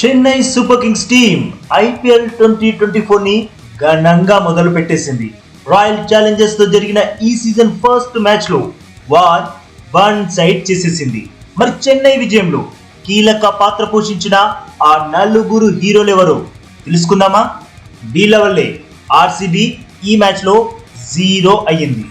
Chennai super kings team IPL twenty twenty ఫోర్ని ఘనంగా మొదలు పెట్టేసింది రాయల్ ఛాలెంజర్స్తో జరిగిన ఈ సీజన్ ఫస్ట్ మ్యాచ్లో వార్ వన్ సైడ్ చేసేసింది. మరి చెన్నై విజయంలో కీలక పాత్ర పోషించిన ఆ నలుగురు హీరోలు ఎవరో? తెలుసుకుందామా? వీళ్ళ వల్లే ఆర్సీబీ ఈ మ్యాచ్లో జీరో అయ్యింది.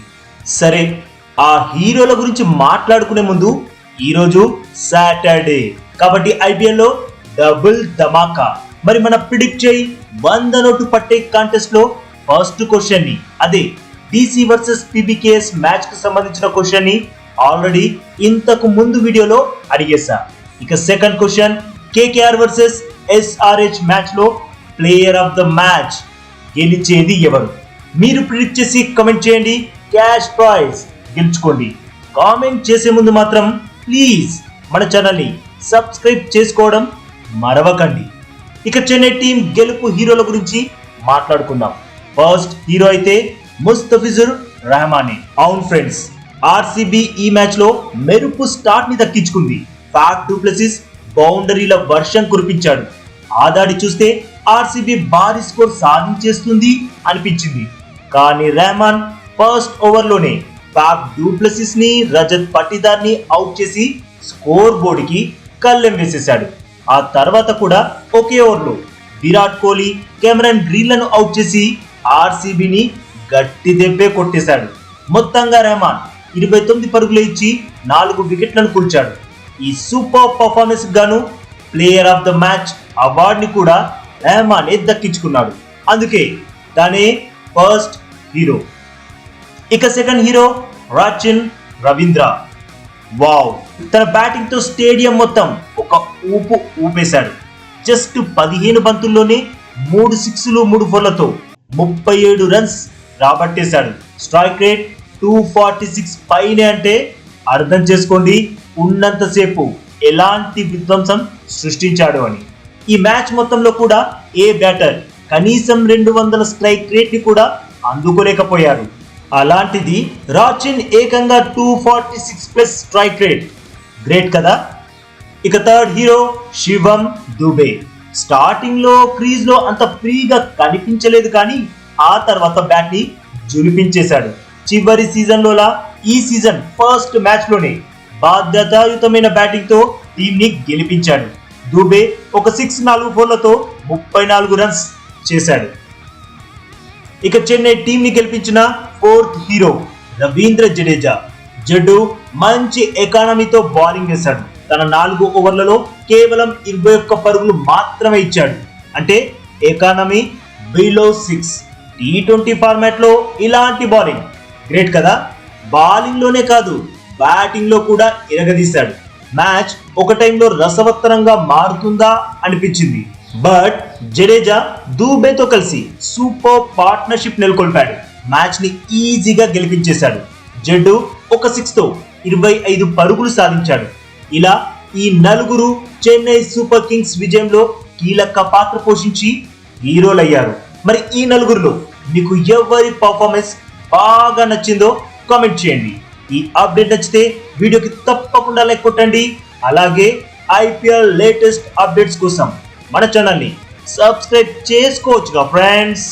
సరే ఆ హీరోల గురించి మాట్లాడుకునే ముందు ఈరోజు సాటర్డే. కాబట్టి ఐపీఎల్లో డబుల్ ధమాకా. మరి మన ప్రిడిక్ట్ చేయి. వంద నోటు పట్టే కాంటెస్ట్లో ఫస్ట్ క్వశ్చన్ని. అదే డీసీ వర్సెస్ పీబీకేఎస్ మ్యాచ్కు సంబంధించిన క్వశ్చన్ని ఆల్రెడీ ఇంతకు ముందు వీడియోలో అడిగేశా. ఇక second question KKR versus SRH మ్యాచ్లో ప్లేయర్ ఆఫ్ ద మ్యాచ్ గెలిచేది ఎవరు? మీరు ప్రిడిక్ట్ చేసి కమెంట్ చేయండి. Cash prize గెలుచుకోండి. కామెంట్ చేసే ముందు మాత్రం ప్లీజ్ మన ఛానల్ని సబ్స్క్రైబ్ చేసుకోవడం మరవకండి. ఇక చెన్నై టీం గెలుపు హీరోల గురించి మాట్లాడుకుందాం. ఫస్ట్ హీరో అయితే ముస్తఫిజుర్ రెహమానే. అవును ఫ్రెండ్స్ ఆర్సీబీ ఈ మ్యాచ్లో మెరుపు స్టార్ట్ని దక్కించుకుంది. ఫ్యాక్ డూప్లెసిస్ బౌండరీల వర్షం కురిపించాడు. ఆ దాడి చూస్తే ఆర్సీబీ భారీ స్కోర్ సాధించేస్తుంది అనిపించింది. కానీ రెహమాన్ ఫస్ట్ ఓవర్లోనే ఫ్యాక్ డూప్లెసిస్ని రజత్ పట్టిదార్ని ని అవుట్ చేసి స్కోర్ బోర్డుకి కళ్ళెం వేసేశాడు. ఆ తర్వాత కూడా ఒకే ఓవర్లో విరాట్ కోహ్లీ కెమెరన్ గ్రీన్లను అవుట్ చేసి ఆర్సీబీని గట్టి దెబ్బే కొట్టేశాడు. మొత్తంగా రెహమాన్ ఇరవై తొమ్మిది పరుగులు ఇచ్చి నాలుగు వికెట్లను కూల్చాడు. ఈ సూపర్ పర్ఫార్మెన్స్ గాను ప్లేయర్ ఆఫ్ ద మ్యాచ్ అవార్డుని కూడా రెహమానే దక్కించుకున్నాడు. అందుకే తనే ఫస్ట్ హీరో. ఇక second hero Rachin Ravindra. Wow. తన బ్యాటింగ్తో స్టేడియం మొత్తం ఒక ఊపు ఊపేశాడు. జస్ట్ పదిహేను బంతుల్లోనే మూడు సిక్స్లు మూడు ఫోర్లతో ముప్పై ఏడు runs రాబట్టేశాడు. Strike rate two forty six పైనే అంటే అర్థం చేసుకోండి ఉన్నంతసేపు ఎలాంటి విధ్వంసం సృష్టించాడు అని. ఈ మ్యాచ్ మొత్తంలో కూడా ఏ బ్యాటర్ కనీసం రెండు వందల స్ట్రైక్ రేట్ని కూడా అందుకోలేకపోయారు అలాంటిది రాచిన్ ఏకంగా two forty six plus strike rate great కదా? ఇక థర్డ్ హీరో శివం దుబే. స్టార్టింగ్లో క్రీజ్లో అంత ఫ్రీగా కనిపించలేదు కానీ ఆ తర్వాత బ్యాట్ని జులిపించేశాడు. చివరి సీజన్ లోలా ఈ సీజన్ ఫస్ట్ మ్యాచ్లోనే బాధ్యతాయుతమైన బ్యాటింగ్తో ని గెలిపించాడు. దుబే ఒక సిక్స్ నాలుగు ఫోర్లతో ముప్పై నాలుగు రన్స్ చేశాడు. ఇక చెన్నై టీం ని గెలిపించిన ఫోర్త్ హీరో రవీంద్ర జడేజా. జడ్డు మంచి ఎకానమీతో బౌలింగ్ వేశాడు తన నాలుగు ఓవర్లలో కేవలం ఇరవై ఒక్క పరుగులు మాత్రమే ఇచ్చాడు. అంటే economy below six T twenty ఫార్మాట్లో ఇలాంటి బౌలింగ్. గ్రేట్ కదా? బౌలింగ్లోనే కాదు బ్యాటింగ్లో కూడా ఇరగదీశాడు. మ్యాచ్ ఒక టైంలో రసవత్తరంగా మారుతుందా అనిపించింది. బట్ జడేజా దూబేతో కలిసి సూపర్ పార్ట్నర్షిప్ నెలకొల్పాడు. మ్యాచ్ని ఈజీగా గెలిపించేశాడు. జడ్డు ఒక సిక్స్తో ఇరవై ఐదు పరుగులు సాధించాడు. ఇలా ఈ నలుగురు చెన్నై సూపర్ కింగ్స్ విజయంలో కీలక పాత్ర పోషించి హీరోలయ్యారు. మరి ఈ నలుగురిలో మీకు ఎవరి పర్ఫార్మెన్స్ బాగా నచ్చిందో కామెంట్ చేయండి. ఈ అప్డేట్ నచ్చితే వీడియోకి తప్పకుండా లైక్ కొట్టండి. అలాగే ఐపీఎల్ లేటెస్ట్ అప్డేట్స్ కోసం మన ఛానల్ని సబ్స్క్రైబ్ చేసుకోవచ్చుగా ఫ్రెండ్స్